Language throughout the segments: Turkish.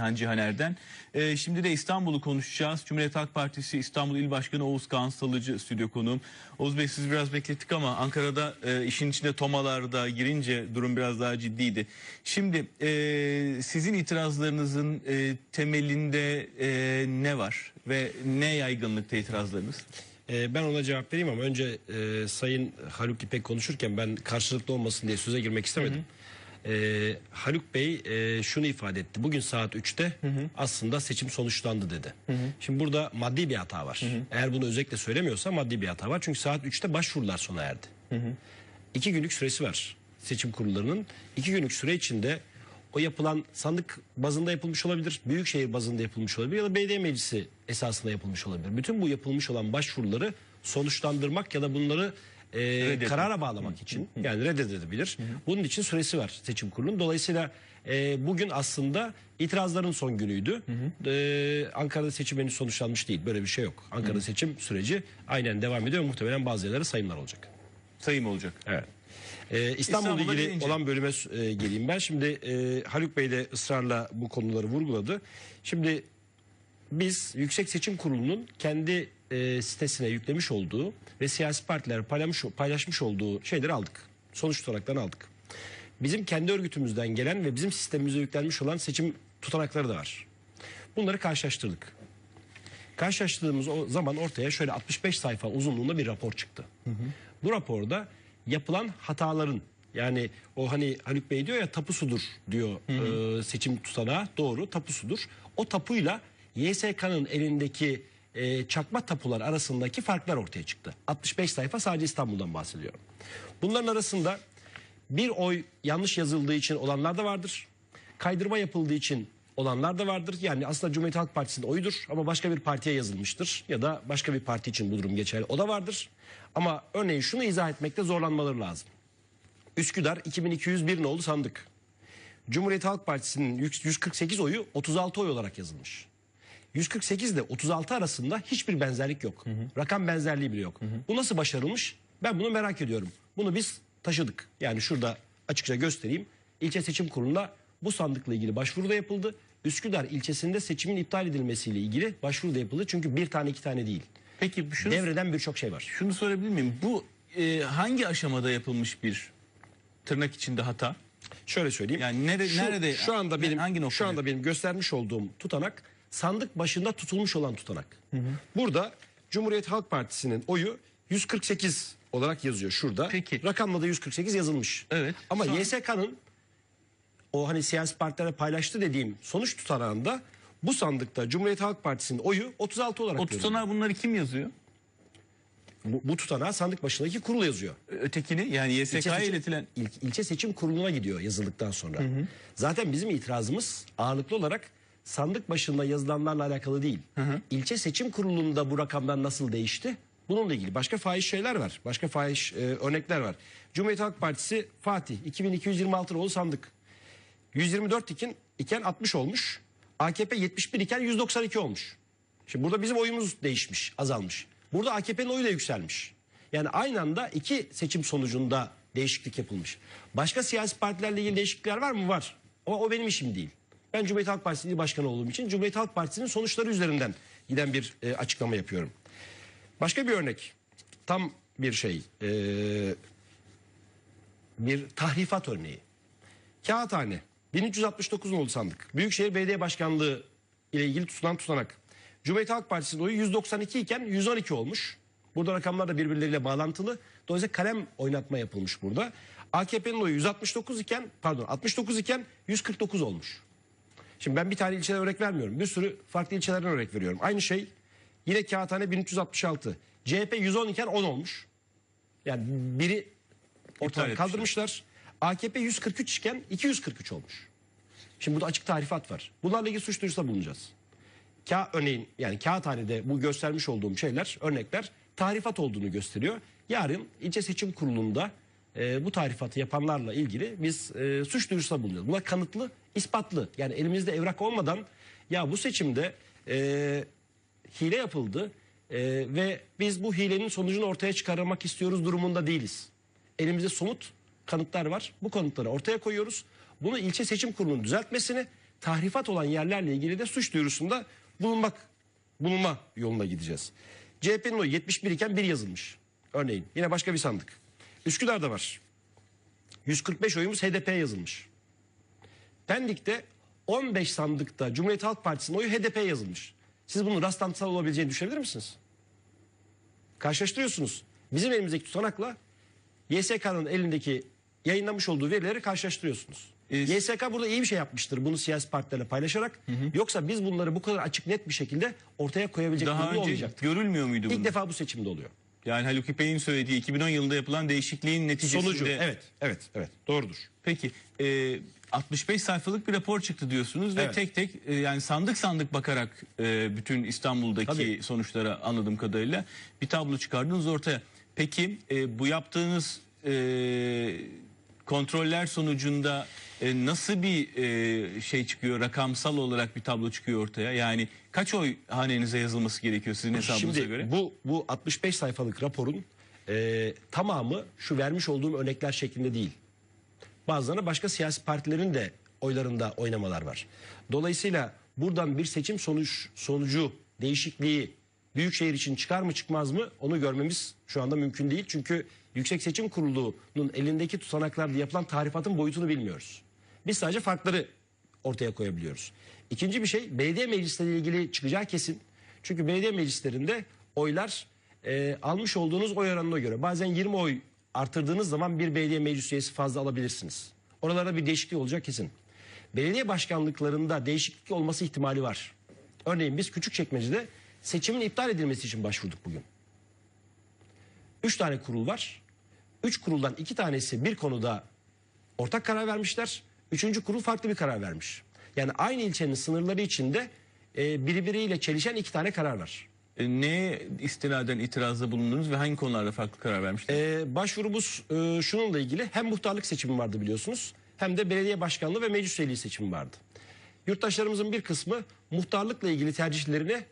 Han Cihaner'den. Ee, şimdi de İstanbul'u konuşacağız. Cumhuriyet Halk Partisi İstanbul İl Başkanı Oğuz Kağan Salıcı stüdyo konuğum. Oğuz Bey siz biraz beklettik ama Ankara'da e, işin içine tomalarda girince durum biraz daha ciddiydi. Şimdi e, sizin itirazlarınızın e, temelinde e, ne var ve ne yaygınlıkta itirazlarınız? Ee, ben ona cevap vereyim ama önce e, Sayın Haluk İpek konuşurken ben karşılıklı olmasın diye söze girmek istemedim. Ee, Haluk Bey e, şunu ifade etti. Bugün saat 3'te aslında seçim sonuçlandı dedi. Şimdi burada maddi bir hata var. Eğer bunu özellikle söylemiyorsa maddi bir hata var. Çünkü saat 3'te başvurular sona erdi. İki günlük süresi var seçim kurullarının. İki günlük süre içinde o yapılan sandık bazında yapılmış olabilir, büyükşehir bazında yapılmış olabilir ya da belediye meclisi esasında yapılmış olabilir. Bütün bu yapılmış olan başvuruları sonuçlandırmak ya da bunları e, karara bağlamak için yani reddedebilir. Bunun için süresi var seçim kurulunun. Dolayısıyla e, bugün aslında itirazların son günüydü. E, Ankara'da seçim henüz sonuçlanmış değil. Böyle bir şey yok. Ankara'da seçim süreci aynen devam ediyor. Muhtemelen bazı yerlere sayımlar olacak. Sayım olacak. Evet. Ee, İstanbul'la ilgili gelince- olan bölüme e, geleyim ben. Şimdi e, Haluk Bey de ısrarla bu konuları vurguladı. Şimdi biz Yüksek Seçim Kurulu'nun kendi e, sitesine yüklemiş olduğu ve siyasi partiler paylaşmış, paylaşmış olduğu şeyleri aldık. Sonuç tutanaklarını aldık. Bizim kendi örgütümüzden gelen ve bizim sistemimize yüklenmiş olan seçim tutanakları da var. Bunları karşılaştırdık. Karşılaştırdığımız o zaman ortaya şöyle 65 sayfa uzunluğunda bir rapor çıktı. Bu raporda yapılan hataların yani o hani Haluk Bey diyor ya tapusudur diyor e, seçim tutanağı doğru tapusudur. O tapuyla YSK'nın elindeki e, çakma tapular arasındaki farklar ortaya çıktı. 65 sayfa sadece İstanbul'dan bahsediyorum. Bunların arasında bir oy yanlış yazıldığı için olanlar da vardır. Kaydırma yapıldığı için olanlar da vardır. Yani aslında Cumhuriyet Halk Partisi'nin oyudur ama başka bir partiye yazılmıştır. Ya da başka bir parti için bu durum geçerli. O da vardır. Ama örneğin şunu izah etmekte zorlanmaları lazım. Üsküdar 2201 nolu sandık. Cumhuriyet Halk Partisi'nin 148 oyu 36 oy olarak yazılmış. 148 ile 36 arasında hiçbir benzerlik yok. Rakam benzerliği bile yok. Bu nasıl başarılmış? Ben bunu merak ediyorum. Bunu biz taşıdık. Yani şurada açıkça göstereyim. İlçe Seçim Kurulu'na bu sandıkla ilgili başvuru da yapıldı. Üsküdar ilçesinde seçimin iptal edilmesiyle ilgili başvuru da yapıldı. Çünkü bir tane iki tane değil. Peki şunu, Devreden birçok şey var. şunu sorabilir miyim? Bu e, hangi aşamada yapılmış bir tırnak içinde hata? Şöyle söyleyeyim. Yani nere- şu, nerede- Şu anda benim hangi noktada? şu anda benim göstermiş olduğum tutanak sandık başında tutulmuş olan tutanak. Burada Cumhuriyet Halk Partisi'nin oyu 148 olarak yazıyor şurada. Peki. Rakamla da 148 yazılmış. Evet. Ama Sonra- YSK'nın o hani siyasi partilere paylaştı dediğim sonuç tutanağında bu sandıkta Cumhuriyet Halk Partisi'nin oyu 36 olarak O tutanağı bunları kim yazıyor? Bu, bu tutanağı sandık başındaki kurul yazıyor. Ötekini yani YSK'ya iletilen İl- ilçe seçim kuruluna gidiyor yazıldıktan sonra. Zaten bizim itirazımız ağırlıklı olarak sandık başında yazılanlarla alakalı değil. İlçe seçim kurulunda bu rakamlar nasıl değişti? Bununla ilgili başka fahiş şeyler var. Başka fahiş e, örnekler var. Cumhuriyet Halk Partisi Fatih 2226 nolu sandık. 124 iken, iken 60 olmuş. AKP 71 iken 192 olmuş. Şimdi burada bizim oyumuz değişmiş, azalmış. Burada AKP'nin oyu da yükselmiş. Yani aynı anda iki seçim sonucunda değişiklik yapılmış. Başka siyasi partilerle ilgili değişiklikler var mı? Var. Ama o benim işim değil. Ben Cumhuriyet Halk Partisi İl Başkanı olduğum için Cumhuriyet Halk Partisi'nin sonuçları üzerinden giden bir e, açıklama yapıyorum. Başka bir örnek. Tam bir şey. e, bir tahrifat örneği. Kağıthane 1369 nolu sandık. Büyükşehir Belediye Başkanlığı ile ilgili tutulan tutanak. Cumhuriyet Halk Partisi'nin oyu 192 iken 112 olmuş. Burada rakamlar da birbirleriyle bağlantılı. Dolayısıyla kalem oynatma yapılmış burada. AKP'nin oyu 169 iken pardon 69 iken 149 olmuş. Şimdi ben bir tane ilçeden örnek vermiyorum. Bir sürü farklı ilçelerden örnek veriyorum. Aynı şey yine Kağıthane 1366. CHP 110 iken 10 olmuş. Yani biri ortadan kaldırmışlar. AKP 143 iken 243 olmuş. Şimdi burada açık tarifat var. Bunlarla ilgili suç duyurusunda bulunacağız. Ka örneğin yani kağıthanede bu göstermiş olduğum şeyler, örnekler tarifat olduğunu gösteriyor. Yarın ilçe seçim kurulunda e, bu tarifatı yapanlarla ilgili biz e, suç duyurusunda bulunacağız. Bunlar kanıtlı, ispatlı. Yani elimizde evrak olmadan ya bu seçimde e, hile yapıldı e, ve biz bu hilenin sonucunu ortaya çıkarmak istiyoruz durumunda değiliz. Elimizde somut kanıtlar var. Bu kanıtları ortaya koyuyoruz. Bunu ilçe seçim kurulunun düzeltmesini, tahrifat olan yerlerle ilgili de suç duyurusunda bulunmak bulunma yoluna gideceğiz. CHP'nin oyu 71 iken bir yazılmış. Örneğin yine başka bir sandık. Üsküdar'da var. 145 oyumuz HDP'ye yazılmış. Pendik'te 15 sandıkta Cumhuriyet Halk Partisi'nin oyu HDP'ye yazılmış. Siz bunun rastlantısal olabileceğini düşünebilir misiniz? Karşılaştırıyorsunuz. Bizim elimizdeki tutanakla YSK'nın elindeki yayınlamış olduğu verileri karşılaştırıyorsunuz. Ee, YSK burada iyi bir şey yapmıştır bunu siyasi partilerle paylaşarak. Yoksa biz bunları bu kadar açık net bir şekilde ortaya koyabilecek Daha önce olmayacaktır. görülmüyor muydu İlk bunu? defa bu seçimde oluyor. Yani Haluk İpek'in söylediği 2010 yılında yapılan değişikliğin neticesinde... Sonucu evet evet evet doğrudur. Peki e, 65 sayfalık bir rapor çıktı diyorsunuz ve Evet. tek tek e, yani sandık sandık bakarak e, bütün İstanbul'daki Tabii. sonuçlara anladığım kadarıyla bir tablo çıkardınız ortaya. Peki e, bu yaptığınız e, kontroller sonucunda e, nasıl bir e, şey çıkıyor rakamsal olarak bir tablo çıkıyor ortaya? Yani kaç oy hanenize yazılması gerekiyor sizin hesabınıza Şimdi göre? bu bu 65 sayfalık raporun e, tamamı şu vermiş olduğum örnekler şeklinde değil. Bazılarına başka siyasi partilerin de oylarında oynamalar var. Dolayısıyla buradan bir seçim sonuç sonucu değişikliği Büyükşehir için çıkar mı çıkmaz mı onu görmemiz şu anda mümkün değil. Çünkü Yüksek Seçim Kurulu'nun elindeki tutanaklarda yapılan tarifatın boyutunu bilmiyoruz. Biz sadece farkları ortaya koyabiliyoruz. İkinci bir şey belediye meclisleriyle ilgili çıkacağı kesin. Çünkü belediye meclislerinde oylar e, almış olduğunuz oy oranına göre bazen 20 oy artırdığınız zaman bir belediye meclis üyesi fazla alabilirsiniz. Oralarda bir değişiklik olacak kesin. Belediye başkanlıklarında değişiklik olması ihtimali var. Örneğin biz Küçükçekmece'de seçimin iptal edilmesi için başvurduk bugün. Üç tane kurul var. Üç kuruldan iki tanesi bir konuda ortak karar vermişler. Üçüncü kurul farklı bir karar vermiş. Yani aynı ilçenin sınırları içinde e, birbiriyle çelişen iki tane karar var. E, neye istinaden itirazda bulundunuz ve hangi konularda farklı karar vermiştiniz? E, başvurumuz e, şununla ilgili hem muhtarlık seçimi vardı biliyorsunuz hem de belediye başkanlığı ve meclis üyeliği seçimi vardı. Yurttaşlarımızın bir kısmı muhtarlıkla ilgili tercihlerini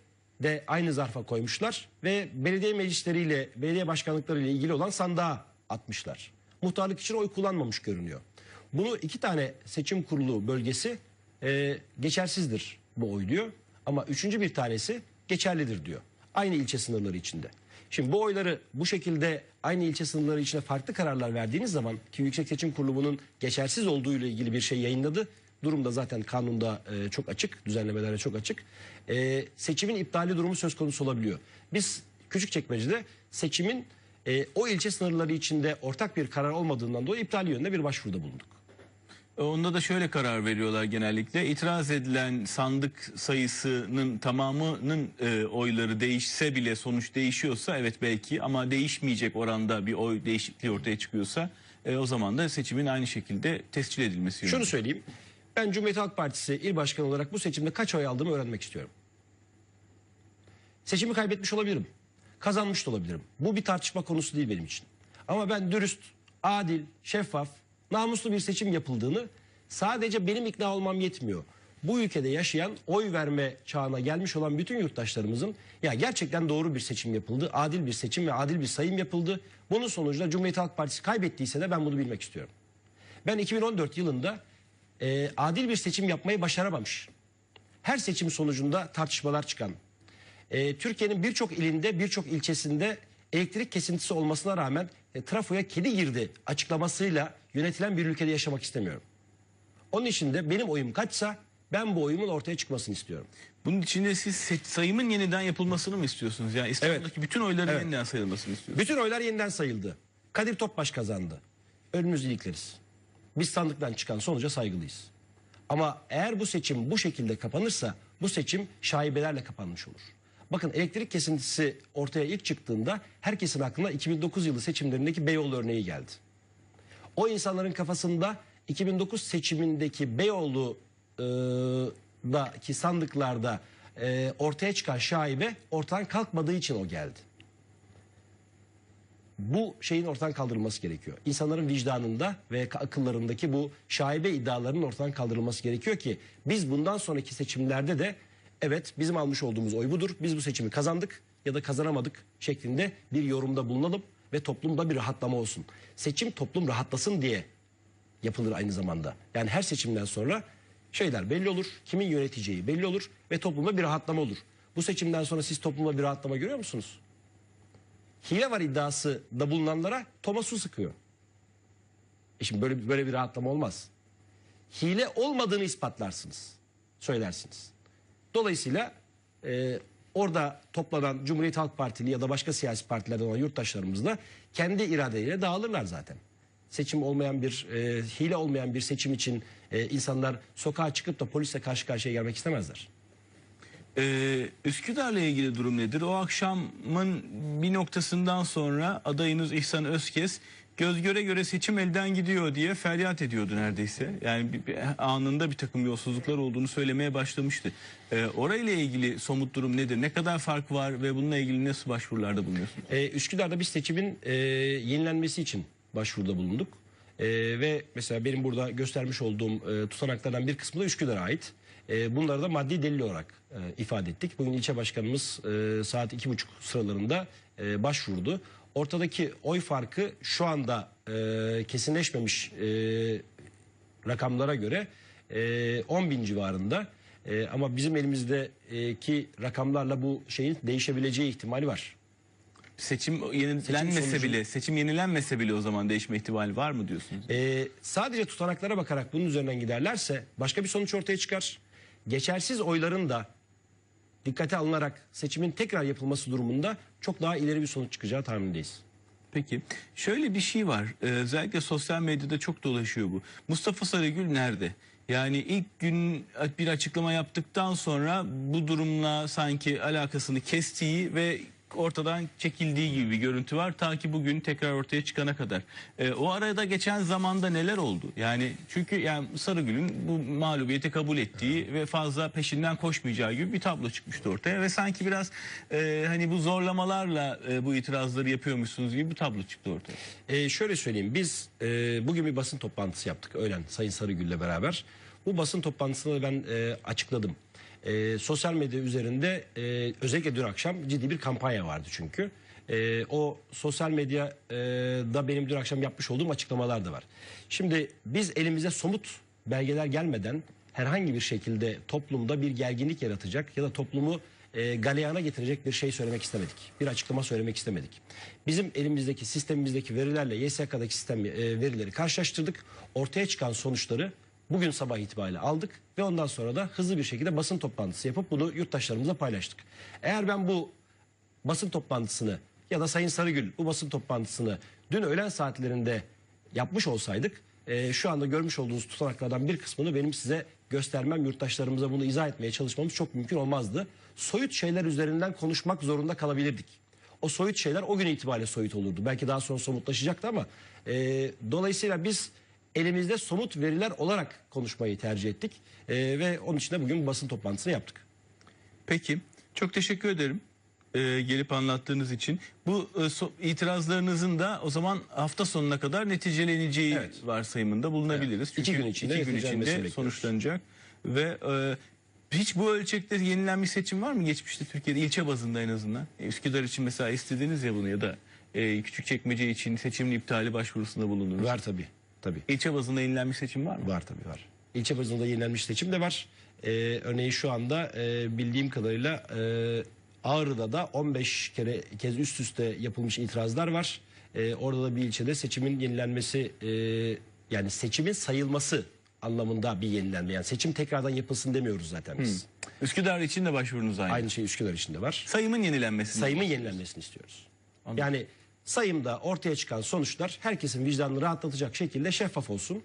de aynı zarfa koymuşlar ve belediye meclisleriyle, belediye başkanlıklarıyla ilgili olan sandığa atmışlar. Muhtarlık için oy kullanmamış görünüyor. Bunu iki tane seçim kurulu bölgesi e, geçersizdir bu oy diyor. Ama üçüncü bir tanesi geçerlidir diyor. Aynı ilçe sınırları içinde. Şimdi bu oyları bu şekilde aynı ilçe sınırları içinde farklı kararlar verdiğiniz zaman ki Yüksek Seçim Kurulu bunun geçersiz olduğu ile ilgili bir şey yayınladı. Durum da zaten kanunda e, çok açık, düzenlemelerde çok açık. E, seçimin iptali durumu söz konusu olabiliyor. Biz Küçükçekmece'de seçimin e, o ilçe sınırları içinde ortak bir karar olmadığından dolayı iptal yönünde bir başvuruda bulunduk. E, Onda da şöyle karar veriyorlar genellikle. İtiraz edilen sandık sayısının tamamının e, oyları değişse bile sonuç değişiyorsa evet belki ama değişmeyecek oranda bir oy değişikliği ortaya çıkıyorsa e, o zaman da seçimin aynı şekilde tescil edilmesi Şunu yönünde. söyleyeyim. Ben Cumhuriyet Halk Partisi il başkanı olarak bu seçimde kaç oy aldığımı öğrenmek istiyorum. Seçimi kaybetmiş olabilirim. Kazanmış da olabilirim. Bu bir tartışma konusu değil benim için. Ama ben dürüst, adil, şeffaf, namuslu bir seçim yapıldığını sadece benim ikna olmam yetmiyor. Bu ülkede yaşayan, oy verme çağına gelmiş olan bütün yurttaşlarımızın ya gerçekten doğru bir seçim yapıldı, adil bir seçim ve adil bir sayım yapıldı. Bunun sonucunda Cumhuriyet Halk Partisi kaybettiyse de ben bunu bilmek istiyorum. Ben 2014 yılında e, adil bir seçim yapmayı başaramamış. Her seçim sonucunda tartışmalar çıkan, e, Türkiye'nin birçok ilinde, birçok ilçesinde elektrik kesintisi olmasına rağmen e, trafoya kedi girdi açıklamasıyla yönetilen bir ülkede yaşamak istemiyorum. Onun için de benim oyum kaçsa ben bu oyumun ortaya çıkmasını istiyorum. Bunun içinde siz se- sayımın yeniden yapılmasını mı istiyorsunuz? Yani İstanbul'daki bütün oyların Evet. yeniden sayılmasını istiyorsunuz. Bütün oylar yeniden sayıldı. Kadir Topbaş kazandı. Önümüzü ilikleriz. Biz sandıktan çıkan sonuca saygılıyız. Ama eğer bu seçim bu şekilde kapanırsa bu seçim şaibelerle kapanmış olur. Bakın elektrik kesintisi ortaya ilk çıktığında herkesin aklına 2009 yılı seçimlerindeki Beyoğlu örneği geldi. O insanların kafasında 2009 seçimindeki Beyoğlu e, daki sandıklarda e, ortaya çıkan şaibe ortadan kalkmadığı için o geldi bu şeyin ortadan kaldırılması gerekiyor. İnsanların vicdanında ve akıllarındaki bu şaibe iddialarının ortadan kaldırılması gerekiyor ki biz bundan sonraki seçimlerde de evet bizim almış olduğumuz oy budur. Biz bu seçimi kazandık ya da kazanamadık şeklinde bir yorumda bulunalım ve toplumda bir rahatlama olsun. Seçim toplum rahatlasın diye yapılır aynı zamanda. Yani her seçimden sonra Şeyler belli olur, kimin yöneteceği belli olur ve toplumda bir rahatlama olur. Bu seçimden sonra siz toplumda bir rahatlama görüyor musunuz? Hile var iddiası da bulunanlara Toma su sıkıyor. E şimdi böyle, böyle bir rahatlama olmaz. Hile olmadığını ispatlarsınız. Söylersiniz. Dolayısıyla e, orada toplanan Cumhuriyet Halk Partili ya da başka siyasi partilerden olan yurttaşlarımız da kendi iradeleriyle dağılırlar zaten. Seçim olmayan bir, e, hile olmayan bir seçim için e, insanlar sokağa çıkıp da polisle karşı karşıya gelmek istemezler. Ee, Üsküdar'la ilgili durum nedir? O akşamın bir noktasından sonra adayınız İhsan Özkes göz göre göre seçim elden gidiyor diye feryat ediyordu neredeyse. Yani bir, bir anında bir takım yolsuzluklar olduğunu söylemeye başlamıştı. Ee, orayla ilgili somut durum nedir? Ne kadar fark var ve bununla ilgili nasıl başvurularda bulunuyorsunuz? Ee, Üsküdar'da biz seçimin e, yenilenmesi için başvuruda bulunduk. E, ve mesela benim burada göstermiş olduğum e, tutanaklardan bir kısmı da Üsküdar'a ait. E, bunları da maddi delil olarak e, ifade ettik. Bugün ilçe başkanımız e, saat iki buçuk sıralarında e, başvurdu. Ortadaki oy farkı şu anda e, kesinleşmemiş e, rakamlara göre e, 10 bin civarında. E, ama bizim elimizdeki rakamlarla bu şeyin değişebileceği ihtimali var. Seçim yenilenmese sonucu- bile, seçim yenilenmese bile o zaman değişme ihtimali var mı diyorsunuz? Ee, sadece tutanaklara bakarak bunun üzerinden giderlerse başka bir sonuç ortaya çıkar. Geçersiz oyların da dikkate alınarak seçimin tekrar yapılması durumunda çok daha ileri bir sonuç çıkacağı tahmindeyiz. Peki şöyle bir şey var Ee, özellikle sosyal medyada çok dolaşıyor bu. Mustafa Sarıgül nerede? Yani ilk gün bir açıklama yaptıktan sonra bu durumla sanki alakasını kestiği ve ortadan çekildiği gibi bir görüntü var. Ta ki bugün tekrar ortaya çıkana kadar. Ee, o arada geçen zamanda neler oldu? Yani çünkü yani Sarıgül'ün bu mağlubiyeti kabul ettiği ve fazla peşinden koşmayacağı gibi bir tablo çıkmıştı ortaya. Ve sanki biraz e, hani bu zorlamalarla e, bu itirazları yapıyormuşsunuz gibi bir tablo çıktı ortaya. Ee, şöyle söyleyeyim biz e, bugün bir basın toplantısı yaptık öğlen Sayın Sarıgül'le beraber. Bu basın toplantısında da ben e, açıkladım. E, sosyal medya üzerinde e, özellikle dün akşam ciddi bir kampanya vardı çünkü. E, o sosyal medyada benim dün akşam yapmış olduğum açıklamalar da var. Şimdi biz elimize somut belgeler gelmeden herhangi bir şekilde toplumda bir gerginlik yaratacak ya da toplumu e, galeyana getirecek bir şey söylemek istemedik. Bir açıklama söylemek istemedik. Bizim elimizdeki sistemimizdeki verilerle YSK'daki sistem e, verileri karşılaştırdık. Ortaya çıkan sonuçları bugün sabah itibariyle aldık ve ondan sonra da hızlı bir şekilde basın toplantısı yapıp bunu yurttaşlarımıza paylaştık. Eğer ben bu basın toplantısını ya da Sayın Sarıgül bu basın toplantısını dün öğlen saatlerinde yapmış olsaydık e, şu anda görmüş olduğunuz tutanaklardan bir kısmını benim size göstermem, yurttaşlarımıza bunu izah etmeye çalışmamız çok mümkün olmazdı. Soyut şeyler üzerinden konuşmak zorunda kalabilirdik. O soyut şeyler o gün itibariyle soyut olurdu. Belki daha sonra somutlaşacaktı ama e, dolayısıyla biz elimizde somut veriler olarak konuşmayı tercih ettik. E, ve onun için de bugün bu basın toplantısını yaptık. Peki. Çok teşekkür ederim. e, gelip anlattığınız için. Bu e, so- itirazlarınızın da o zaman hafta sonuna kadar neticeleneceği Evet. varsayımında bulunabiliriz. Evet. İki gün içinde iki gün içinde sonuçlanacak ve e, hiç bu ölçekte yenilenmiş seçim var mı geçmişte Türkiye'de ilçe bazında en azından? E, Üsküdar için mesela istediniz ya bunu ya da e, Küçükçekmece için seçimin iptali başvurusunda bulundunuz. Var tabii. Tabii. İlçe bazında yenilenmiş seçim var mı? Var tabii var. İlçe bazında yenilenmiş seçim de var. Ee, örneğin şu anda e, bildiğim kadarıyla e, Ağrı'da da 15 kere kez üst üste yapılmış itirazlar var. E, orada da bir ilçede seçimin yenilenmesi e, yani seçimin sayılması anlamında bir yenilenme. Yani seçim tekrardan yapılsın demiyoruz zaten biz. Üsküdar için de başvurunuz aynı. Aynı şey Üsküdar için de var. Sayımın yenilenmesi. Sayımın yenilenmesini istiyoruz. Yani sayımda ortaya çıkan sonuçlar herkesin vicdanını rahatlatacak şekilde şeffaf olsun.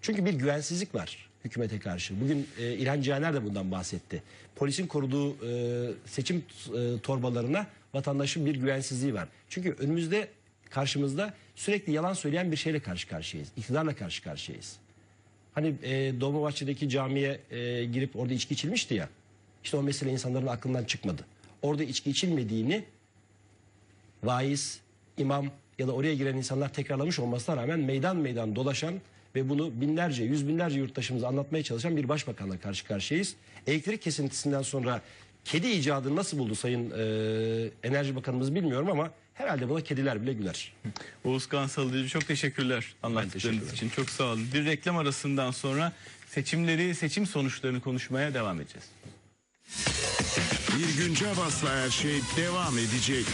Çünkü bir güvensizlik var hükümete karşı. Bugün e, İlhan Cihaner de bundan bahsetti. Polisin koruduğu e, seçim e, torbalarına vatandaşın bir güvensizliği var. Çünkü önümüzde karşımızda sürekli yalan söyleyen bir şeyle karşı karşıyayız. İktidarla karşı karşıyayız. Hani e, Dolmabahçe'deki camiye e, girip orada içki içilmişti ya. İşte o mesele insanların aklından çıkmadı. Orada içki içilmediğini vaiz, imam ya da oraya giren insanlar tekrarlamış olmasına rağmen meydan meydan dolaşan ve bunu binlerce, yüz binlerce yurttaşımıza anlatmaya çalışan bir başbakanla karşı karşıyayız. Elektrik kesintisinden sonra kedi icadını nasıl buldu Sayın e, Enerji Bakanımız bilmiyorum ama herhalde buna kediler bile güler. Oğuz Kansalıcı çok teşekkürler anlattıklarınız teşekkür ederim. için. Çok sağ olun. Bir reklam arasından sonra seçimleri, seçim sonuçlarını konuşmaya devam edeceğiz. Bir gün Cabas'la her şey devam edecek.